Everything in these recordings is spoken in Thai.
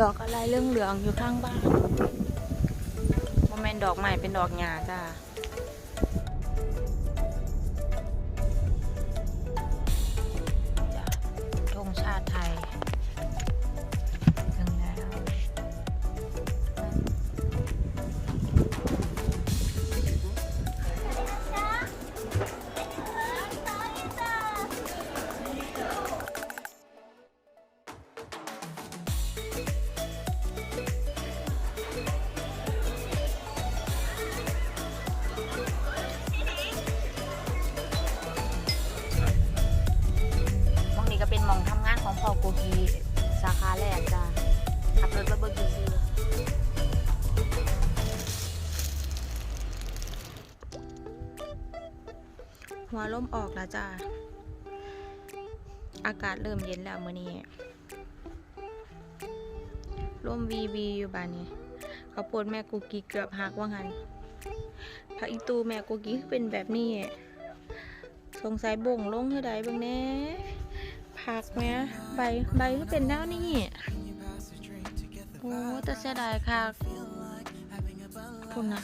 ดอกอะไรเรื่องเหลืองอยู่ข้างบ้านโมเมนดอกใหม่เป็นดอกหญ้าจ้าธงชาติไทย หัวลมออกแล้วจ้า อากาศเริ่มเย็นแล้วมื้อนี้ลมวีวีอยู่บ้านนี้เขาวโพดแม่กูกีเกือบหักว่างันผักอีตูแม่กูกีคือเป็นแบบนี้ สงสัยบ่งลงเท่าใดบิ่งแหน่ผักแหมใบใบก็เป็นแนวนี้โอ้แต่เสียดายค่ะคุณน่ะ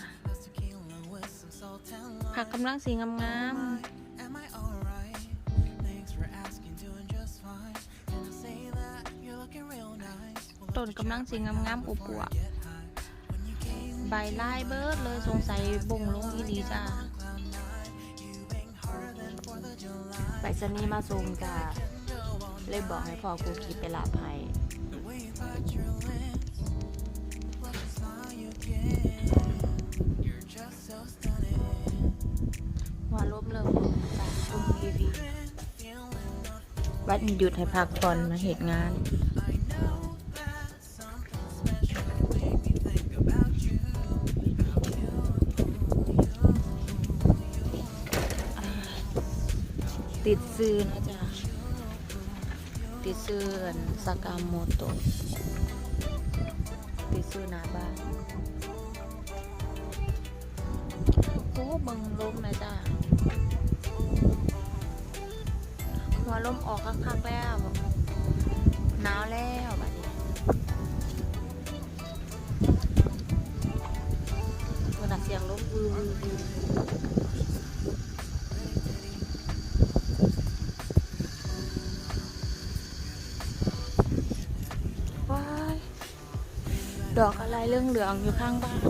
ผักกำลังสีงามๆ ต้นกำลังสีงามๆอวบๆใบลายเบิดเลยสงสัยบ่งลงอีหลีจ้าไปสนีย์มาซูมกะเลยบอกให้พ่อกูคิดไปลาภัยหัวลมเริ่มจากชมทีวีวัดหยุดให้พักผ่อนมาเหตุงาน ติดซื้อนะจ๊ะติดซื้อนสากามโมโตะติดซื้อหน้าบ้านโอ้เบังลมนะจ้าหัวลมออกคักๆแล้วหนาวแล้ว ดอกอะไรเรื่องเหลืองอยู่ข้างบ้าน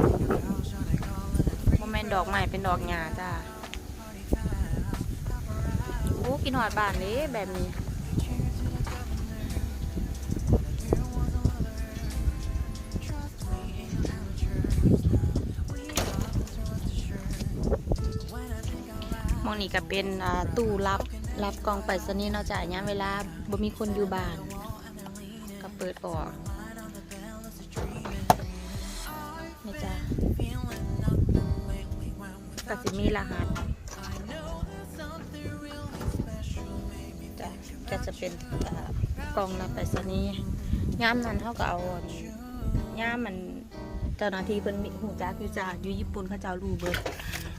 โมเมนดอกใหม่เป็นดอกหญ้าจ้าโอ้กินหอดบานเลยแบบนี้มองนี้ก็เป็นตู้รับรับกองไปรษณีย์เนาะจ้ะยามเวลาบ่มีคนอยู่บ้านก็เปิดออก นี่จ้ะก็จะมีรหัสจ้ะก็จะเป็นอ่ากล่องรับไปรษณีย์ย่ามนั้นเขาก็เอาอันย่ามมันเจ้าหน้าที่เพิ่นมีหูจักอยู่จ้าอยู่ญี่ปุ่นเขาเจ้ารู้เบิด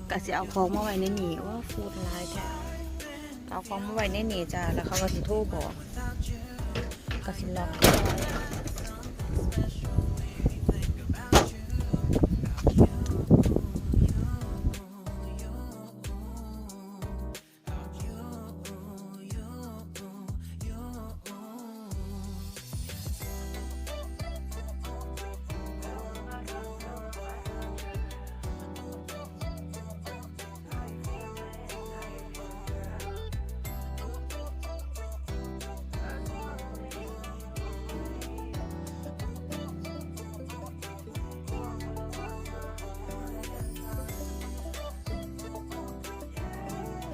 ก็สิเอาของมาไว้ในนี่ว่าฟูดไลน์แท้ก็เอาของมาไว้ในนี่จ้าแล้วเขาก็สิโทรบอกก็สิล็อกเข้าไว้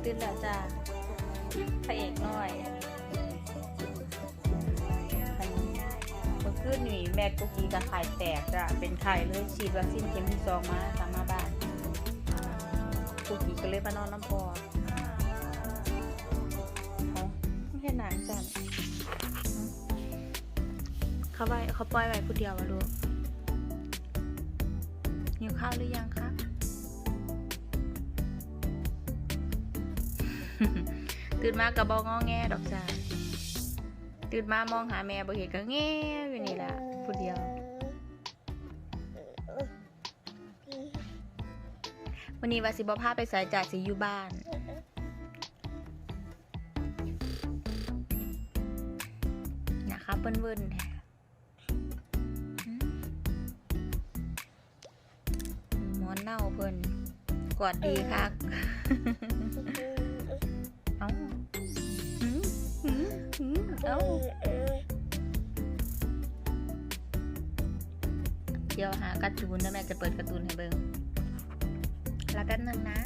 ตื่นแล้วจ้าพระเอกน้อยมื่อคืนหนีแม่กุกกี้กับไข่แตกจ้ะเป็นไข่เลยฉีดวัคซีนเข็มที่สองมาตามมาบ้านกุกกี้ก็เลยมานอนน้ำพอเขาไม่เห็นหนังจันเขาไว้เขาปล่อยไว้ผู้เดียววะลูกหิวข้าวหรือยังคะ ตื่นมากับบองงอแงดอกจ้าตื่นมามองหาแม่บ่เห็นก็แงอยู่นี่แหละผู้เดียว วันนี้วาสิบอพาไปสายจ่าสิอยู่บ้าน นะคะเปิ้นเวินแหมอนเน่าเพิ่นกอดดีค่ะ เอ้าเดี๋ยวหาการ์ตูนแล้วแม่จะเปิดการ์ตูนให้เบิ่งแล้วกันหนึ่งนะ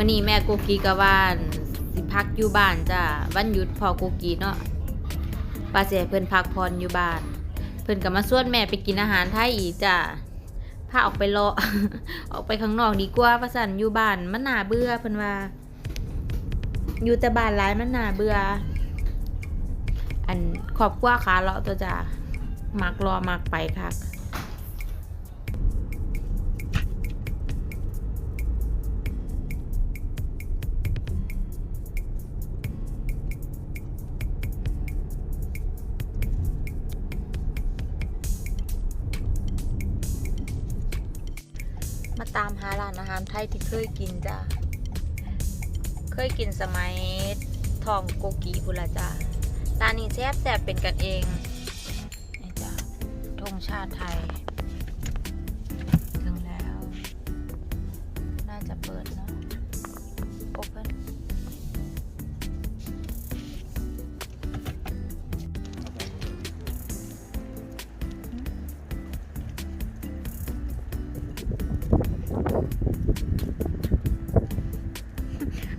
มื่อนี้แม่กูกีกับว่านสิพักอยู่บ้านจ้ะวันหยุดพอกูกีเนาะป้าเสียเพิ่อนพักพรอยู่บ้าน เพิ่อนก็มาชวนแม่ไปกินอาหารไทยอีกจ้ะ พาออกไปเลาะ ออกไปข้างนอกดีกว่าประสันอยู่บ้านมันหนาเบื่อเพิ่นว่า อยู่แต่บ้านหลายมันหนาเบื่อ อันขอบกว่าขาเลาะตัวจ้ามักรอมักไปค่ะ ตามหาร้านอาหารไทยที่เคยกินจ้ะเคยกินสมัยทองโกกีพุละจ้ะร้านนี้แซ่บแซ่บเป็นกันเองนี่จ้ะธงชาติไทย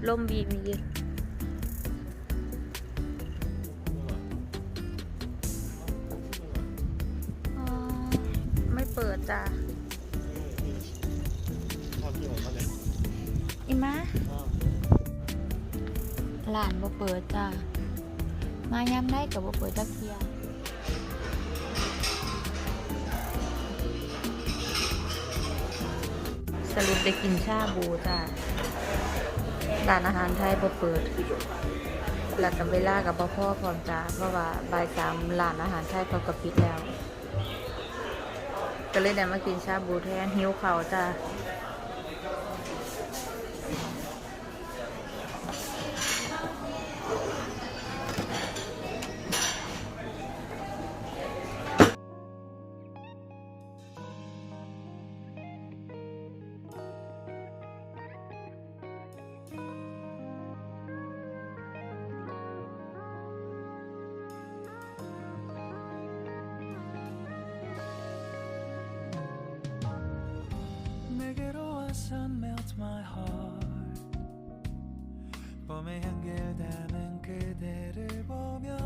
ลมบีมีไม่เปิดจ้ะอิมาหลานบ่เปิดจ้ะมาย้ำได้กับบ่เปิดจักเทียสรุปได้กินชาบูจ้ะ ร้านอาหารไทยบ่เปิดแล้วกับเวลากับบ่พ่อพร้อมจ้าเพราะว่าบ่ายสามร้านอาหารไทยเขาก็ปิดแล้ว ก็เลยได้มากินชาบูแทนหิวเขาจ้า 내게로 와서 melt my heart 봄의 향기를 담은 그대를 보며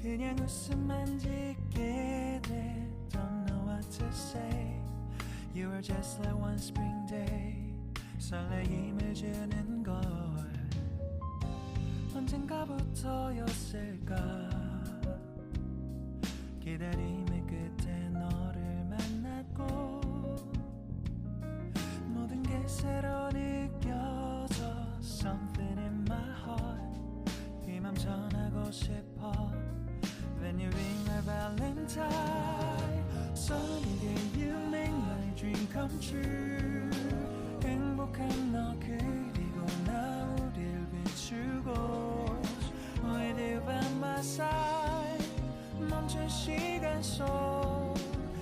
그냥 웃음만 짓게 돼 Don't know what to say You were just like one spring day 설레임을 주는 걸 언젠가부터였을까 기다림의 새로 느껴져 Something in my heart 이 맘 전하고 싶어 When you ring my valentine Sunny day you make my dream come true 행복한 너 그리고 나 우릴 비추고 With you by my side 멈춘 시간 속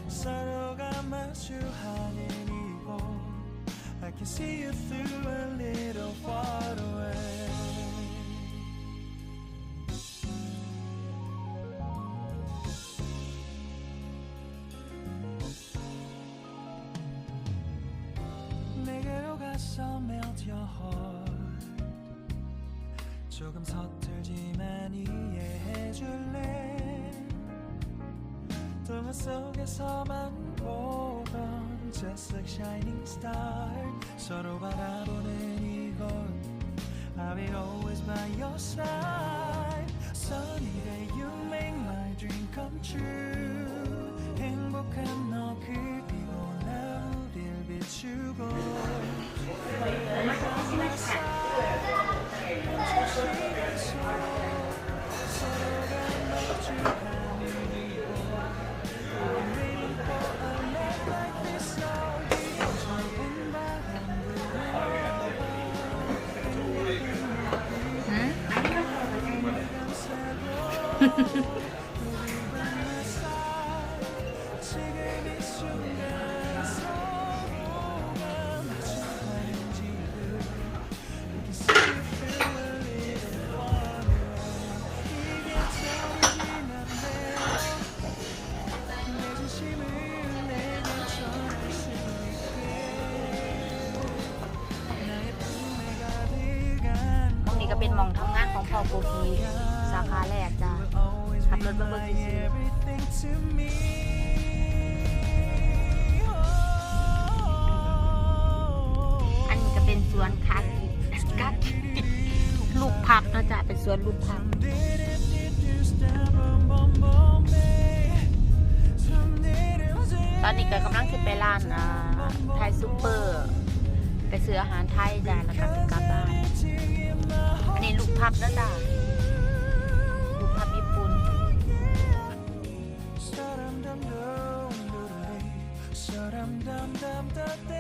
서로가 마주하는 이곳 Can see you through a little far away 내게로 가서 melt your heart 조금 서툴지만 이해해줄래 동화 속에서만 Just like shining star 서로 바라보는 이곳 I will always by your side Sunny day you make my dream come true ตรงนี้ก็เป็นหมองทำงานของพ่อโกกีสาขาแรกจ้ะ อๆอันนี้ก็เป็นสวนคักคักลูกพับนะจ๊ะเป็นสวนลูกพับตอนนี้ก็กำลังขึ้นไปร้านอ่าไทยซูเปอร์ ไปซื้ออาหารไทยจ้ะแล้วก็สิกลับบ้าน อันนี้ลูกพับนะจ๊ะ Everything